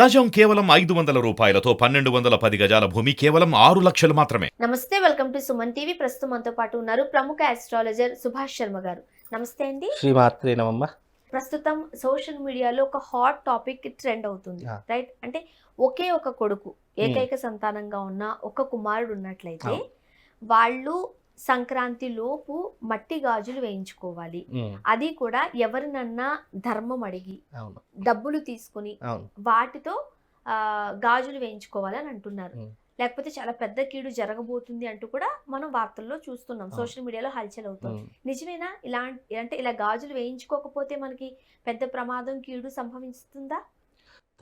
గజం కేవలం ఐదు వందల రూపాయలతో పన్నెండు వందల పది గజాల భూమి కేవలం ఆరు లక్షలు మాత్రమే. నమస్తే వెల్కమ్ టు సుమన్ టీవీ. ప్రస్తుతం మనతో పాటు ఉన్నారు ప్రముఖ ఆస్ట్రాలజర్ సుభాష్ శర్మ గారు. నమస్తే అండి. శ్రీమాత్రే నమమ్మ ప్రస్తుతం సోషల్ మీడియాలో ఒక హాట్ టాపిక్ ట్రెండ్ అవుతుంది. రైట్? అంటే ఒకే ఒక కొడుకు ఏకైక సంతానంగా ఉన్న ఒక కుమారుడు ఉన్నట్లయితే. వాళ్ళు సంక్రాంతి లోపు మట్టి గాజులు వేయించుకోవాలి. అది కూడా ఎవరినన్నా ధర్మం అడిగి డబ్బులు తీసుకుని వాటితో ఆ, గాజులు వేయించుకోవాలి అని అంటున్నారు. లేకపోతే చాలా పెద్ద కీడు జరగబోతుంది అంటూ కూడా మనం వార్తల్లో చూస్తున్నాం. సోషల్ మీడియాలో హల్చల్ అవుతుంది. నిజమేనా? ఇలాంటి అంటే ఇలా గాజులు వేయించుకోకపోతే మనకి పెద్ద ప్రమాదం కీడు సంభవిస్తుందా?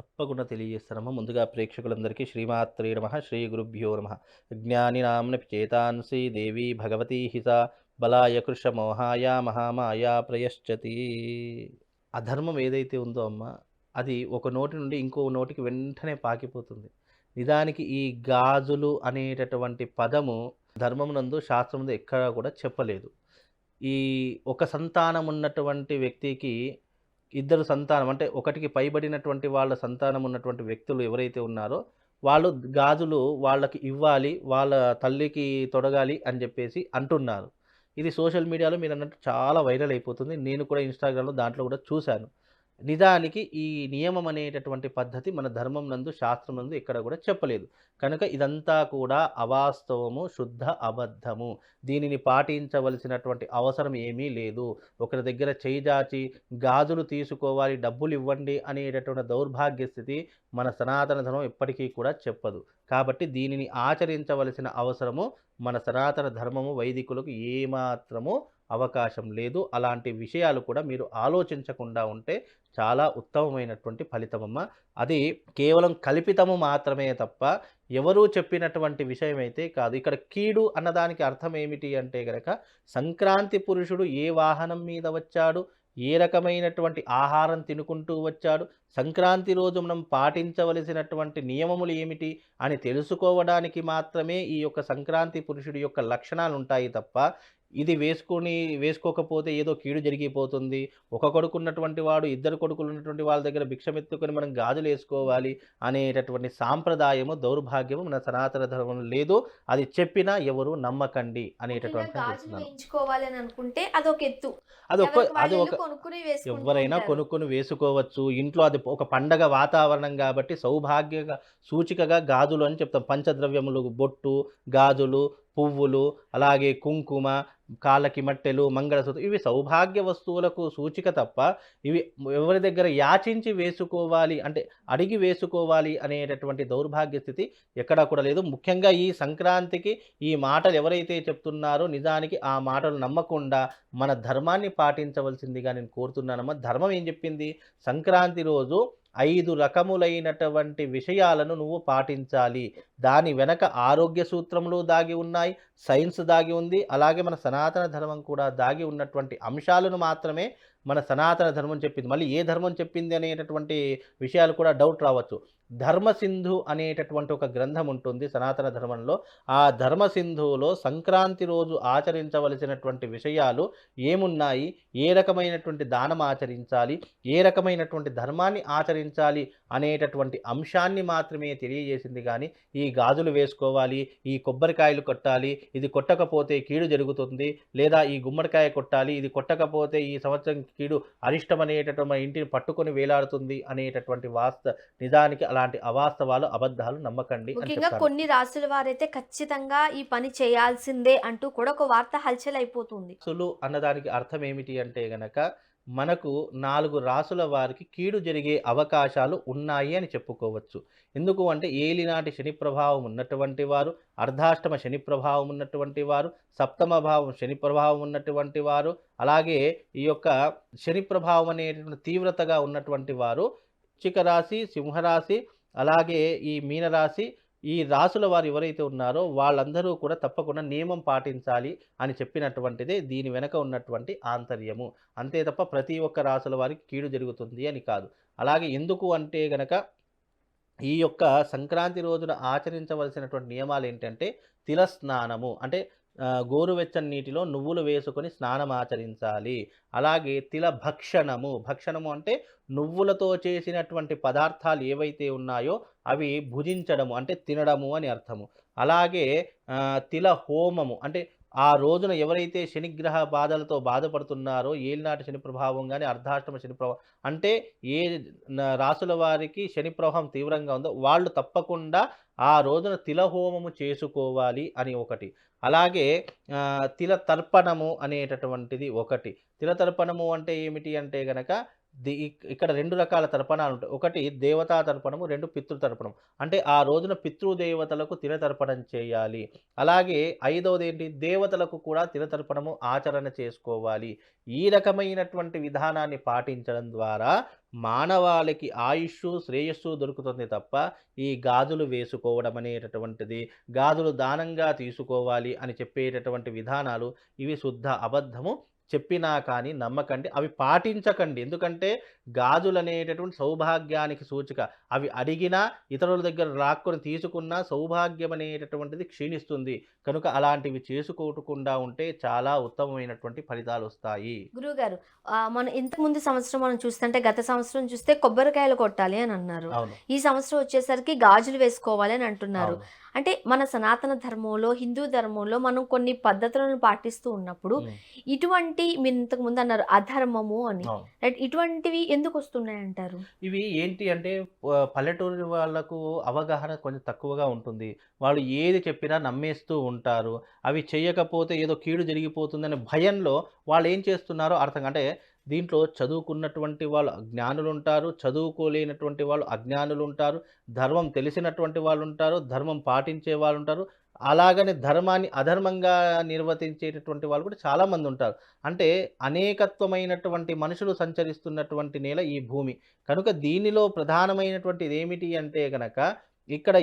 తప్పకుండా తెలియజేస్తానమ్మా. ముందుగా ప్రేక్షకులందరికీ శ్రీమాత్రే నమ శ్రీ గురుభ్యో నమ. జ్ఞాని నామ్న చేతాంసి దేవి భగవతీ హిత బలాయ కృష మోహాయ మహామాయా ప్రయశ్చతి. అధర్మం ఏదైతే ఉందో అమ్మ అది ఒక నోటి నుండి ఇంకో నోటికి వెంటనే పాకిపోతుంది. నిజానికి ఈ గాజులు అనేటటువంటి పదము ధర్మమునందు శాస్త్రముందు ఎక్కడా కూడా చెప్పలేదు. ఈ ఒక సంతానం ఉన్నటువంటి వ్యక్తికి ఇద్దరు సంతానం అంటే ఒకటికి పైబడినటువంటి వాళ్ళ సంతానం ఉన్నటువంటి వ్యక్తులు ఎవరైతే ఉన్నారో వాళ్ళు గాజులు వాళ్ళకి ఇవ్వాలి వాళ్ళ తల్లికి తొడగాలి అని చెప్పేసి అంటున్నారు. ఇది సోషల్ మీడియాలో మీరు అన్నట్టు చాలా వైరల్ అయిపోతుంది. నేను కూడా ఇన్స్టాగ్రామ్లో దాంట్లో కూడా చూశాను. నిజానికి ఈ నియమం అనేటటువంటి పద్ధతి మన ధర్మం నందు శాస్త్రం నందు ఇక్కడ కూడా చెప్పలేదు. కనుక ఇదంతా కూడా అవాస్తవము శుద్ధ అబద్ధము. దీనిని పాటించవలసినటువంటి అవసరం ఏమీ లేదు. ఒకరి దగ్గర చేయిజాచి గాజులు తీసుకోవాలి డబ్బులు ఇవ్వండి అనేటటువంటి దౌర్భాగ్య స్థితి మన సనాతన ధర్మం ఎప్పటికీ కూడా చెప్పదు. కాబట్టి దీనిని ఆచరించవలసిన అవసరము మన సనాతన ధర్మము వైదికులకు ఏమాత్రము అవకాశం లేదు. అలాంటి విషయాలు కూడా మీరు ఆలోచించకుండా ఉంటే చాలా ఉత్తమమైనటువంటి ఫలితమమ్మ. అది కేవలం కల్పితము మాత్రమే తప్ప ఎవరూ చెప్పినటువంటి విషయం అయితే కాదు. ఇక్కడ కీడు అన్నదానికి అర్థం ఏమిటి అంటే గనక సంక్రాంతి పురుషుడు ఏ వాహనం మీద వచ్చాడు? ఏ రకమైనటువంటి ఆహారం తినుకుంటూ వచ్చాడు? సంక్రాంతి రోజు మనం పాటించవలసినటువంటి నియమములు ఏమిటి? అని తెలుసుకోవడానికి మాత్రమే ఈ యొక్క సంక్రాంతి పురుషుడి యొక్క లక్షణాలు ఉంటాయి తప్ప ఇది వేసుకొని వేసుకోకపోతే ఏదో కీడు జరిగిపోతుంది. ఒక కొడుకు ఉన్నటువంటి వాడు ఇద్దరు కొడుకులు ఉన్నటువంటి వాళ్ళ దగ్గర భిక్షమెత్తుకొని మనం గాజులు వేసుకోవాలి అనేటటువంటి సాంప్రదాయము దౌర్భాగ్యము మన సనాతన ధర్మం లేదు. అది చెప్పినా ఎవరు నమ్మకండి అనేటటువంటి అనుకుంటే అదొక ఎత్తు. అది ఒక ఎవరికి అది ఒక ఎవరైనా. కొనుక్కొని వేసుకోవచ్చు. ఇంట్లో అది ఒక పండగ వాతావరణం కాబట్టి సౌభాగ్య సూచికగా గాజులు అని చెప్తాం. పంచద్రవ్యములు బొట్టు గాజులు పువ్వులు అలాగే కుంకుమ కాళ్ళకి మట్టెలు మంగళసూత్రం ఇవి సౌభాగ్య వస్తువులకు సూచిక తప్ప ఇవి ఎవరి దగ్గర యాచించి వేసుకోవాలి అంటే అడిగి వేసుకోవాలి అనేటటువంటి దౌర్భాగ్య స్థితి ఎక్కడా కూడా లేదు. ముఖ్యంగా ఈ సంక్రాంతికి ఈ మాటలు ఎవరైతే చెప్తున్నారో నిజానికి ఆ మాటలు నమ్మకుండా మన ధర్మాన్ని పాటించవలసిందిగా నేను కోరుతున్నానమ్మా. ధర్మం ఏం చెప్పింది? సంక్రాంతి రోజు ఐదు రకములైనటువంటి విషయాలను నువ్వు పాటించాలి. దాని వెనక ఆరోగ్య సూత్రములు దాగి ఉన్నాయి. సైన్స్ దాగి ఉంది. అలాగే మన సనాతన ధర్మం కూడా దాగి ఉన్నటువంటి అంశాలను మాత్రమే మన సనాతన ధర్మం చెప్పింది. మళ్ళీ ఏ ధర్మం చెప్పింది అనేటటువంటి విషయాలు కూడా డౌట్ రావచ్చు. ధర్మసింధు అనేటటువంటి ఒక గ్రంథం ఉంటుంది సనాతన ధర్మంలో. ఆ ధర్మసింధువులో సంక్రాంతి రోజు ఆచరించవలసినటువంటి విషయాలు ఏమున్నాయి? ఏ రకమైనటువంటి దానం ఆచరించాలి? ఏ రకమైనటువంటి ధర్మాన్ని ఆచరించాలి అనేటటువంటి అంశాన్ని మాత్రమే తెలియజేసింది కానీ ఈ గాజులు వేసుకోవాలి ఈ కొబ్బరికాయలు కొట్టాలి ఇది కొట్టకపోతే కీడు జరుగుతుంది లేదా ఈ గుమ్మడికాయ కొట్టాలి ఇది కొట్టకపోతే ఈ సంవత్సరం కీడు అరిష్టం అనేటటువంటి మన ఇంటిని పట్టుకొని వేలాడుతుంది అనేటటువంటి వాస్త నిజానికి అలాంటి అవాస్తవాలు అబద్ధాలు నమ్మకండి ముఖ్యంగా కొన్ని రాసుల వారైతే ఖచ్చితంగా ఈ పని చేయాల్సిందే అంటూ కూడా ఒక వార్త హల్చల్ అయిపోతుంది. రాసులు అన్నదానికి అర్థం ఏమిటి అంటే గనక మనకు నాలుగు రాసుల వారికి కీడు జరిగే అవకాశాలు ఉన్నాయి అని చెప్పుకోవచ్చు. ఎందుకు అంటే ఏలినాటి శని ప్రభావం ఉన్నటువంటి వారు అర్ధాష్టమ శని ప్రభావం ఉన్నటువంటి వారు సప్తమ భావం శని ప్రభావం ఉన్నటువంటి వారు అలాగే ఈ యొక్క శని ప్రభావం అనేటువంటి తీవ్రతగా ఉన్నటువంటి వారు చికరాశి సింహరాశి అలాగే ఈ మీనరాశి ఈ రాసుల వారు ఎవరైతే ఉన్నారో వాళ్ళందరూ కూడా తప్పకుండా నియమం పాటించాలి అని చెప్పినటువంటిదే దీని వెనక ఉన్నటువంటి ఆంతర్యము. అంతే తప్ప ప్రతి ఒక్క రాసుల వారికి కీడు జరుగుతుంది అని కాదు. అలాగే ఎందుకు అంటే గనక ఈ యొక్క సంక్రాంతి రోజున ఆచరించవలసినటువంటి నియమాలు ఏంటంటే తిలస్నానము. అంటే గోరువెచ్చని నీటిలో నువ్వులు వేసుకొని స్నానం ఆచరించాలి. అలాగే తిల భక్షణము. భక్షణము అంటే నువ్వులతో చేసినటువంటి పదార్థాలు ఏవైతే ఉన్నాయో అవి భుజించడము అంటే తినడము అని అర్థము. అలాగే తిల హోమము అంటే ఆ రోజున ఎవరైతే శనిగ్రహ బాధలతో బాధపడుతున్నారో ఏలినాటి శని ప్రభావం కానీ అర్ధాష్టమ శని ప్రభావం అంటే ఏ రాసుల వారికి శని ప్రభావం తీవ్రంగా ఉందో వాళ్ళు తప్పకుండా ఆ రోజున తిలహోమము చేసుకోవాలి అని ఒకటి. అలాగే తిల తర్పణము అనేటటువంటిది ఒకటి. తిల తర్పణము అంటే ఏమిటి అంటే గనక ది ఇక్కడ రెండు రకాల తర్పణాలు ఉంటాయి. ఒకటి దేవతా తర్పణము రెండు పితృ తర్పణం అంటే ఆ రోజున పితృదేవతలకు తిరతర్పణం చేయాలి. అలాగే ఐదవది ఏంటి? దేవతలకు కూడా తిరతర్పణము ఆచరణ చేసుకోవాలి. ఈ రకమైనటువంటి విధానాన్ని పాటించడం ద్వారా మానవాళికి ఆయుష్ శ్రేయస్సు దొరుకుతుంది తప్ప ఈ గాజులు వేసుకోవడం అనేటటువంటిది గాజులు దానంగా తీసుకోవాలి అని చెప్పేటటువంటి విధానాలు ఇవి శుద్ధ అబద్ధము. చెప్పినా కానీ నమ్మకండి. అవి పాటించకండి. ఎందుకంటే గాజులు అనేటటువంటి సౌభాగ్యానికి సూచిక. అవి అడిగినా ఇతరుల దగ్గర రాక్కొని తీసుకున్నా సౌభాగ్యం అనేటటువంటిది క్షీణిస్తుంది. కనుక అలాంటివి చేసుకోకుండా ఉంటే చాలా ఉత్తమమైనటువంటి ఫలితాలు వస్తాయి. గురువు గారు మనం ఇంతకు ముందు సంవత్సరం మనం చూస్తుంటే గత సంవత్సరం చూస్తే కొబ్బరికాయలు కొట్టాలి అని అన్నారు. ఈ సంవత్సరం వచ్చేసరికి గాజులు వేసుకోవాలి అని అంటున్నారు. అంటే మన సనాతన ధర్మంలో హిందూ ధర్మంలో మనం కొన్ని పద్ధతులను పాటిస్తూ ఉన్నప్పుడు ఉమ్, ఇటువంటి మీరు ఇంతకు ముందు అన్నారు అధర్మము అని. రైట్ ఇటువంటివి ఎందుకు వస్తున్నాయి అంటారు ఇవి ఏంటి అంటే పల్లెటూరి వాళ్ళకు అవగాహన కొంచెం తక్కువగా ఉంటుంది. వాళ్ళు ఏది చెప్పినా నమ్మేస్తూ ఉంటారు. అవి చేయకపోతే ఏదో కీడు జరిగిపోతుందనే భయంలో వాళ్ళు ఏం చేస్తున్నారో అర్థం అంటే దీంట్లో చదువుకున్నటువంటి వాళ్ళు జ్ఞానులు ఉంటారు చదువుకోలేనటువంటి వాళ్ళు అజ్ఞానులు ఉంటారు ధర్మం తెలిసినటువంటి వాళ్ళు ఉంటారు ధర్మం పాటించే వాళ్ళు ఉంటారు అలాగనే ధర్మాన్ని అధర్మంగా నిర్వర్తించేటటువంటి వాళ్ళు కూడా చాలామంది ఉంటారు అంటే అనేకత్వమైనటువంటి మనుషులు సంచరిస్తున్నటువంటి నేల ఈ భూమి. కనుక దీనిలో ప్రధానమైనటువంటిది ఏమిటి అంటే కనుక ఇక్కడ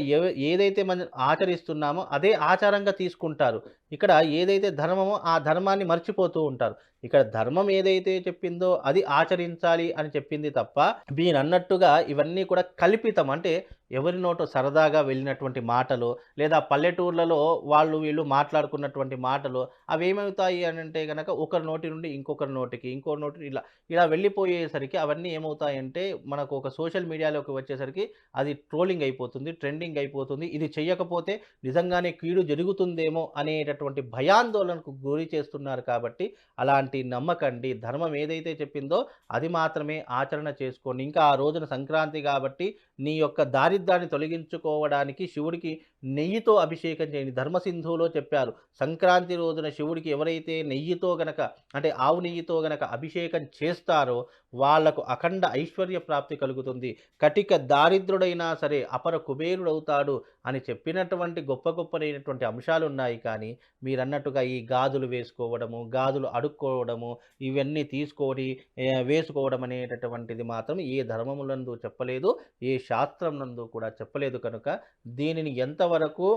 ఏదైతే మనం ఆచరిస్తున్నామో అదే ఆచారంగా తీసుకుంటారు. ఇక్కడ ఏదైతే ధర్మమో ఆ ధర్మాన్ని మర్చిపోతూ ఉంటారు. ఇక్కడ ధర్మం ఏదైతే చెప్పిందో అది ఆచరించాలి అని చెప్పింది తప్ప మీరు అన్నట్టుగా ఇవన్నీ కూడా కల్పితం. అంటే ఎవరి నోటో సరదాగా వెళ్ళినటువంటి మాటలు లేదా పల్లెటూర్లలో వాళ్ళు వీళ్ళు మాట్లాడుకున్నటువంటి మాటలు అవి ఏమవుతాయి అని అంటే కనుక ఒకరి నోటి నుండి ఇంకొకరి నోటికి ఇంకో నోటి ఇలా ఇలా వెళ్ళిపోయేసరికి అవన్నీ ఏమవుతాయంటే మనకు ఒక సోషల్ మీడియాలోకి వచ్చేసరికి అది ట్రోలింగ్ అయిపోతుంది ట్రెండింగ్ అయిపోతుంది. ఇది చేయకపోతే నిజంగానే కీడు జరుగుతుందేమో అనేటటువంటి భయాందోళనకు గురి చేస్తున్నారు కాబట్టి అలాంటి నమ్మకండి. ధర్మం ఏదైతే చెప్పిందో అది మాత్రమే ఆచరణ చేసుకోండి ఇంకా ఆ రోజున సంక్రాంతి కాబట్టి నీ యొక్క దారిద్రాన్ని తొలగించుకోవడానికి శివుడికి నెయ్యితో అభిషేకం చేయండి. ధర్మసింధువులో చెప్పారు సంక్రాంతి రోజున శివుడికి ఎవరైతే నెయ్యితో గనక అంటే ఆవు నెయ్యితో గనక అభిషేకం చేస్తారో వాళ్ళకు అఖండ ఐశ్వర్య ప్రాప్తి కలుగుతుంది. కటిక దారిద్రుడైనా సరే అపర కుబేరుడవుతాడు అని చెప్పినటువంటి గొప్ప గొప్పనైనటువంటి అంశాలు ఉన్నాయి కానీ మీరన్నట్టుగా ఈ గాజులు వేసుకోవడము గాజులు అడుక్కోవడము ఇవన్నీ తీసుకొని వేసుకోవడం అనేటటువంటిది మాత్రం ఏ ధర్మములందు చెప్పలేదు ఏ శాస్త్రం నందు కూడా చెప్పలేదు కనుక దీనిని ఎంతవరకు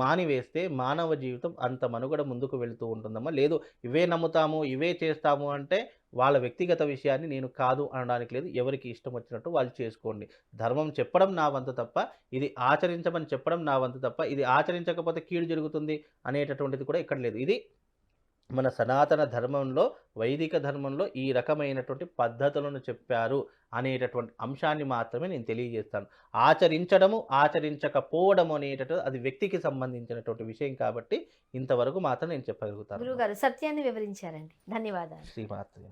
మానివేస్తే మానవ జీవితం అంత మనుగడ ముందుకు వెళుతూ ఉంటుందమ్మా. లేదు ఇవే నమ్ముతాము ఇవే చేస్తాము అంటే వాళ్ళ వ్యక్తిగత విషయాన్ని నేను కాదు అనడానికి లేదు. ఎవరికి ఇష్టం వచ్చినట్టు వాళ్ళు చేసుకోండి. ధర్మం చెప్పడం నా వంతు తప్ప ఇది ఆచరించమని చెప్పడం నా వంతు తప్ప ఇది ఆచరించకపోతే కీడు జరుగుతుంది అనేటటువంటిది కూడా ఇక్కడ లేదు. ఇది మన సనాతన ధర్మంలో వైదిక ధర్మంలో ఈ రకమైనటువంటి పద్ధతులను చెప్పారు అనేటటువంటి అంశాన్ని మాత్రమే నేను తెలియజేస్తాను. ఆచరించడము ఆచరించకపోవడము అనేటటువంటి అది వ్యక్తికి సంబంధించినటువంటి విషయం కాబట్టి ఇంతవరకు మాత్రం నేను చెప్పగలుగుతాను. గురువు గారు సత్యాన్ని వివరించారండి. ధన్యవాదాలు. శ్రీమాత్రి